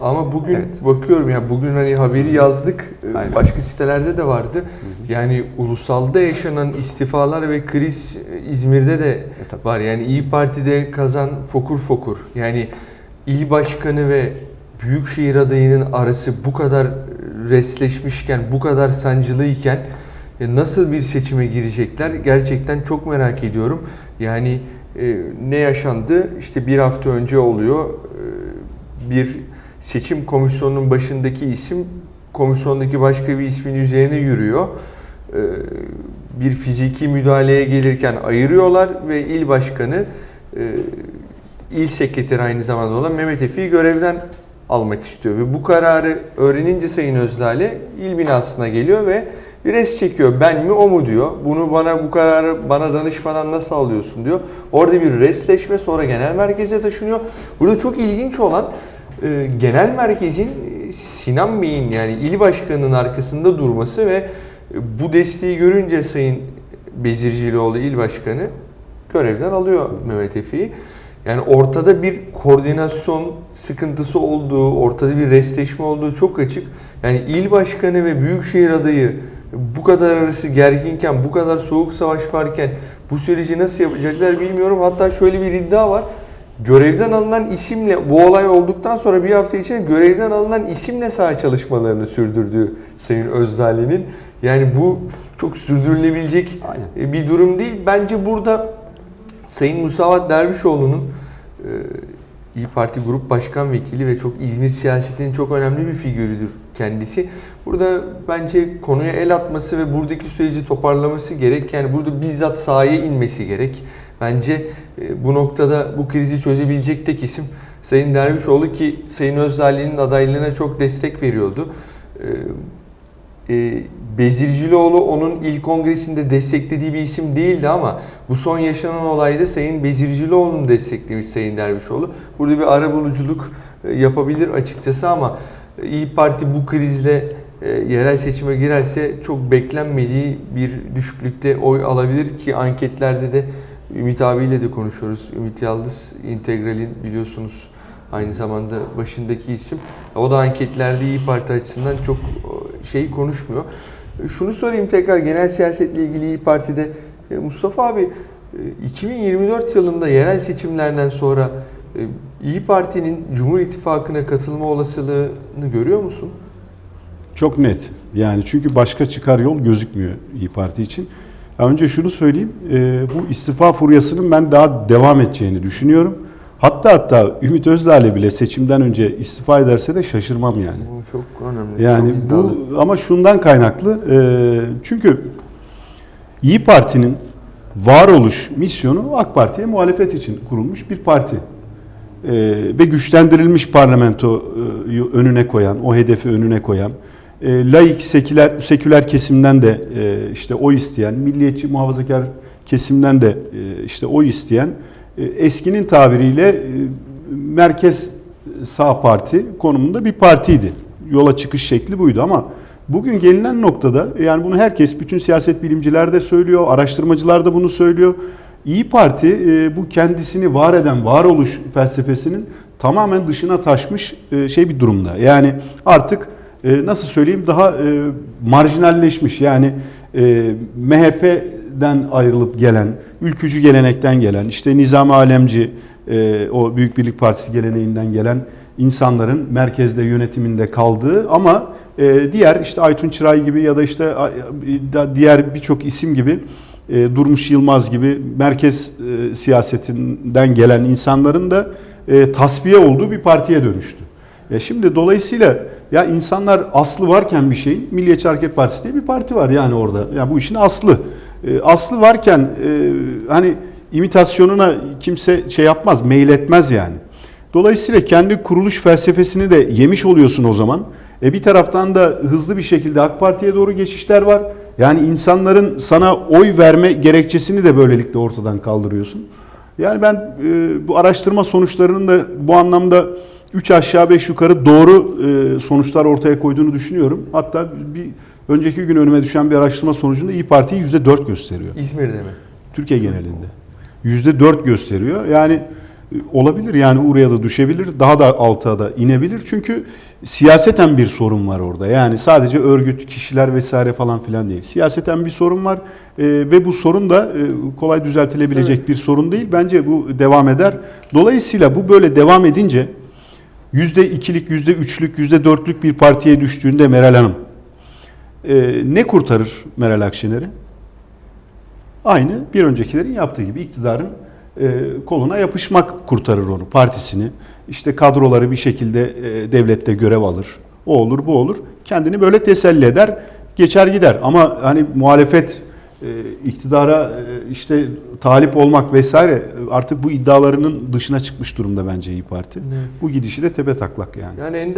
Ama bugün Evet. bakıyorum ya bugün hani haberi yazdık. e, Aynen. Başka sitelerde de vardı. Yani ulusalda yaşanan istifalar ve kriz e, İzmir'de de tabii. var. Yani İyi Parti'de kazan fokur fokur. Yani il başkanı ve büyükşehir adayının arası bu kadar resleşmişken, bu kadar sancılıyken e, nasıl bir seçime girecekler gerçekten çok merak ediyorum. Yani e, ne yaşandı? İşte bir hafta önce oluyor. E, bir seçim komisyonunun başındaki isim komisyondaki başka bir ismin üzerine yürüyor. E, bir fiziki müdahaleye gelirken ayırıyorlar ve il başkanı e, il sekreteri aynı zamanda olan Mehmet Efi'yi görevden almak istiyor. Ve bu kararı öğrenince Sayın Özdağ'le il binasına geliyor ve bir res çekiyor. Ben mi o mu diyor. Bunu bana bu kararı bana danışmadan nasıl alıyorsun diyor. Orada bir resleşme sonra genel merkeze taşınıyor. Burada çok ilginç olan e, genel merkezin e, Sinan Bey'in yani il başkanının arkasında durması ve e, bu desteği görünce Sayın Bezircilioğlu il başkanı görevden alıyor Mehmet Efi'yi. Yani ortada bir koordinasyon sıkıntısı olduğu, ortada bir restleşme olduğu çok açık. Yani il başkanı ve büyükşehir adayı bu kadar arası gerginken, bu kadar soğuk savaş varken bu süreci nasıl yapacaklar bilmiyorum. Hatta şöyle bir iddia var. Görevden alınan isimle bu olay olduktan sonra bir hafta içinde görevden alınan isimle saha çalışmalarını sürdürdüğü Sayın Özdağ'ın. Yani bu çok sürdürülebilecek Aynen. e, bir durum değil. Bence burada Sayın Musavat Dervişoğlu'nun e, İyi Parti Grup Başkan Vekili ve çok İzmir siyasetinin çok önemli bir figürüdür kendisi. Burada bence konuya el atması ve buradaki süreci toparlaması gerek. Yani burada bizzat sahaya inmesi gerek. Bence e, bu noktada bu krizi çözebilecek tek isim Sayın Dervişoğlu ki Sayın Özdağ'ın adaylığına çok destek veriyordu. E, e, Bezircilioğlu onun il kongresinde desteklediği bir isim değildi ama bu son yaşanan olayda Sayın Bezircilioğlu'nu desteklemiş Sayın Dervişoğlu. Burada bir arabuluculuk yapabilir açıkçası ama İyi Parti bu krizle yerel seçime girerse çok beklenmediği bir düşüklükte oy alabilir ki anketlerde de Ümit abiyle de konuşuyoruz. Ümit Yaldız İntegral'in biliyorsunuz aynı zamanda başındaki isim. O da anketlerde İyi Parti açısından çok e, şey konuşmuyor. E, Şunu sorayım tekrar genel siyasetle ilgili İyi Parti'de. E, Mustafa abi e, 2024 yılında yerel seçimlerden sonra İyi Parti'nin Cumhur İttifakı'na katılma olasılığını görüyor musun? Çok net. Yani çünkü başka çıkar yol gözükmüyor İyi Parti için. Ya Önce şunu söyleyeyim. e, bu istifa furyasının ben daha devam edeceğini düşünüyorum. Hatta hatta Ümit Özdağ'la bile seçimden önce istifa ederse de şaşırmam yani. Bu çok önemli. Yani çok iddialı. bu ama şundan kaynaklı. e, çünkü İyi Parti'nin varoluş misyonu AK Parti'ye muhalefet için kurulmuş bir parti. E, ve güçlendirilmiş parlamento e, önüne koyan, o hedefi önüne koyan, e, laik, seküler, seküler kesimden de e, işte oy isteyen, milliyetçi muhafazakar kesimden de e, işte oy isteyen, e, eskinin tabiriyle e, merkez sağ parti konumunda bir partiydi. Yola çıkış şekli buydu ama bugün gelinen noktada yani bunu herkes, bütün siyaset bilimciler de söylüyor, araştırmacılar da bunu söylüyor. İyi Parti e, bu kendisini var eden varoluş felsefesinin tamamen dışına taşmış e, şey bir durumda. Yani artık e, nasıl söyleyeyim daha e, marjinalleşmiş. Yani e, MHP'den ayrılıp gelen, ülkücü gelenekten gelen, işte Nizami Alemci e, o Büyük Birlik Partisi geleneğinden gelen insanların merkezde yönetiminde kaldığı ama e, diğer işte Aytun Çıray gibi ya da işte diğer birçok isim gibi e, Durmuş Yılmaz gibi merkez e, siyasetinden gelen insanların da e, tasfiye olduğu bir partiye dönüştü. Ya şimdi dolayısıyla ya insanlar aslı varken bir şeyin Milliyetçi Hareket Partisi diye bir parti var yani orada. Ya bu işin aslı. E, aslı varken e, hani imitasyonuna kimse şey yapmaz, meyil etmez yani. Dolayısıyla kendi kuruluş felsefesini de yemiş oluyorsun o zaman. E bir taraftan da hızlı bir şekilde AK Parti'ye doğru geçişler var. Yani insanların sana oy verme gerekçesini de böylelikle ortadan kaldırıyorsun. Yani ben e, bu araştırma sonuçlarının da bu anlamda 3 aşağı 5 yukarı doğru e, sonuçlar ortaya koyduğunu düşünüyorum. Hatta bir önceki gün önüme düşen bir araştırma sonucunda İyi Parti'yi %4 gösteriyor. İzmir'de mi? Türkiye genelinde. Yüzde dört gösteriyor. Yani E, Olabilir yani oraya da düşebilir, daha da alta da inebilir. Çünkü siyaseten bir sorun var orada. Yani sadece örgüt, kişiler vesaire falan filan değil. Siyaseten bir sorun var e, ve bu sorun da e, kolay düzeltilebilecek bir sorun değil. Bence bu devam eder. Dolayısıyla bu böyle devam edince %2'lik, %3'lük, %4'lük bir partiye düştüğünde Meral Hanım e, ne kurtarır Meral Akşener'i? Aynı bir öncekilerin yaptığı gibi iktidarın e, koluna yapışmak kurtarır onu, partisini. İşte kadroları bir şekilde e, devlette görev alır. O olur, bu olur. Kendini böyle teselli eder, geçer gider. Ama hani muhalefet iktidara e, işte talip olmak vesaire e, artık bu iddialarının dışına çıkmış durumda bence İyi Parti. Evet. Bu gidişi de tepe taklak yani. Yani